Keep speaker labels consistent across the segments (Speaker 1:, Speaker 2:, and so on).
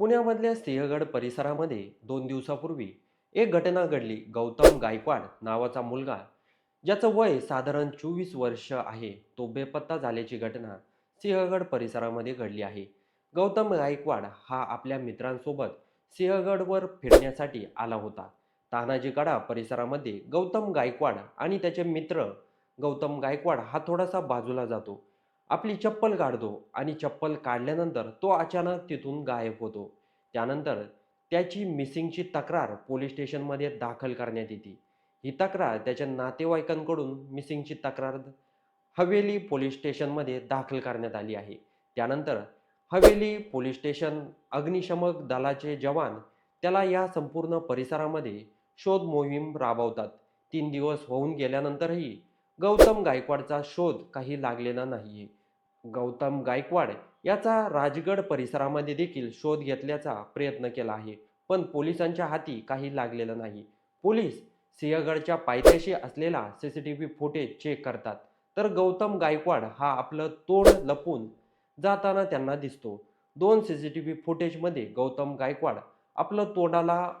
Speaker 1: पुण्यामधल्या सिंहगड परिसरामध्ये दोन दिवसापूर्वी एक घटना घडली. गौतम गायकवाड नावाचा मुलगा ज्याचं वय साधारण चोवीस वर्ष आहे तो बेपत्ता झाल्याची घटना सिंहगड परिसरामध्ये घडली आहे. गौतम गायकवाड हा आपल्या मित्रांसोबत सिंहगडवर फिरण्यासाठी आला होता. तानाजी कडा परिसरामध्ये गौतम गायकवाड आणि त्याचे मित्र गौतम गायकवाड हा थोडासा बाजूला जातो. आपली चप्पल काढतो आणि चप्पल काढल्यानंतर तो अचानक तिथून गायब होतो. त्यानंतर त्याची मिसिंगची तक्रार पोलीस स्टेशनमध्ये दाखल करण्यात येते. ही तक्रार त्याच्या नातेवाईकांकडून मिसिंगची तक्रार हवेली पोलीस स्टेशनमध्ये दाखल करण्यात आली आहे. त्यानंतर हवेली पोलीस स्टेशन अग्निशमक दलाचे जवान त्याला या संपूर्ण परिसरामध्ये शोध मोहीम राबवतात. तीन दिवस होऊन गेल्यानंतरही गौतम गायकवाडचा शोध काही लागलेला नाहीये. गौतम गायकवाड याचा राजगड परिसरामध्ये देखील शोध घेतल्याचा प्रयत्न केला आहे. पण पोलिसांच्या हाती काही लागलेलं नाही. पोलीस सिंहगडच्या पायथ्याशी असलेला C C T V footage check करतात. तर गौतम गायकवाड हा आपलं तोंड लपून जाताना त्यांना दिसतो. दोन सी सी टी व्ही फुटेजमध्ये गौतम गायकवाड आपलं तोंडाला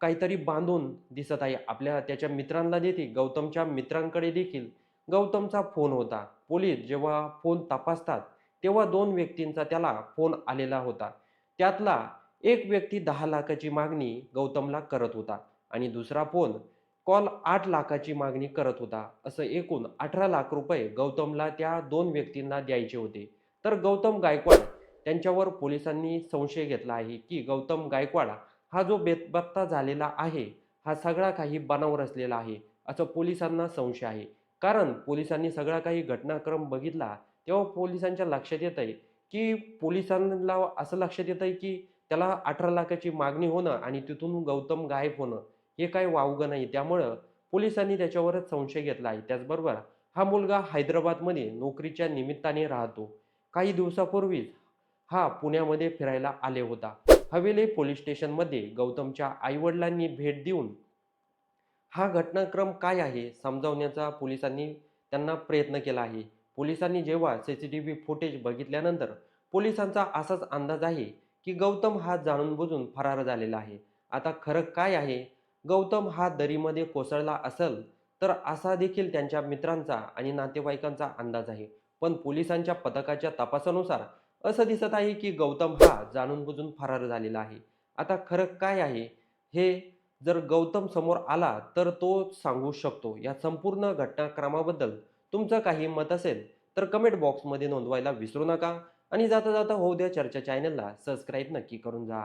Speaker 1: काहीतरी बांधून दिसत आहे. आपल्या त्याच्या मित्रांना देखील गौतमच्या मित्रांकडे देखील गौतमचा फोन होता. पोलीस जेव्हा फोन तपासतात तेव्हा दोन व्यक्तींचा त्याला फोन आलेला होता. त्यातला एक व्यक्ती दहा लाखाची मागणी गौतमला करत होता आणि दुसरा फोन कॉल आठ लाखाची मागणी करत होता असं एकूण अठरा लाख रुपये गौतमला त्या दोन व्यक्तींना द्यायचे होते. तर गौतम गायकवाड त्यांच्यावर पोलिसांनी संशय घेतला आहे की गौतम गायकवाड हा जो बेतबत्ता झालेला आहे हा सगळा काही बनाव रचलेला आहे असं पोलिसांना संशय आहे. कारण पोलिसांनी सगळा काही घटनाक्रम बघितला तेव्हा पोलिसांच्या लक्षात येत आहे की पोलिसांना असं लक्षात येत आहे की त्याला अठरा लाखाची मागणी होणं आणि तिथून गौतम गायब होणं हे काही वावगं नाही. त्यामुळं पोलिसांनी त्याच्यावरच संशय घेतला आहे. त्याचबरोबर हा मुलगा हैदराबादमध्ये नोकरीच्या निमित्ताने राहतो. काही दिवसापूर्वीच हा पुण्यामध्ये फिरायला आले होता. हवेली पोलीस स्टेशनमध्ये गौतमच्या आईवडिलांनी भेट देऊन हा घटनाक्रम काय आहे? समजावण्याचा पोलिसांनी त्यांना प्रयत्न केला आहे. पोलिसांनी जेव्हा C C T V footage बघितल्यानंतर पोलिसांचा असाच अंदाज आहे की गौतम हा जाणून बुजून फरार झालेला आहे. आता खरं काय आहे? गौतम हा दरीमध्ये कोसळला असेल तर असा देखील त्यांच्या मित्रांचा आणि नातेवाईकांचा अंदाज आहे. पण पोलिसांच्या पथकाच्या तपासानुसार असं दिसत आहे की गौतम हा जाणून बुजून फरार झालेला आहे. आता खरं काय आहे? हे जर गौतम समोर आला तर तो सांगू शकतो. या संपूर्ण घटनाक्रमाबद्दल तुमचं काही मत असेल तर कमेंट बॉक्समध्ये नोंदवायला विसरू नका. आणि जाता जाता होऊ द्या चर्चा चॅनलला सबस्क्राईब नक्की करून जा.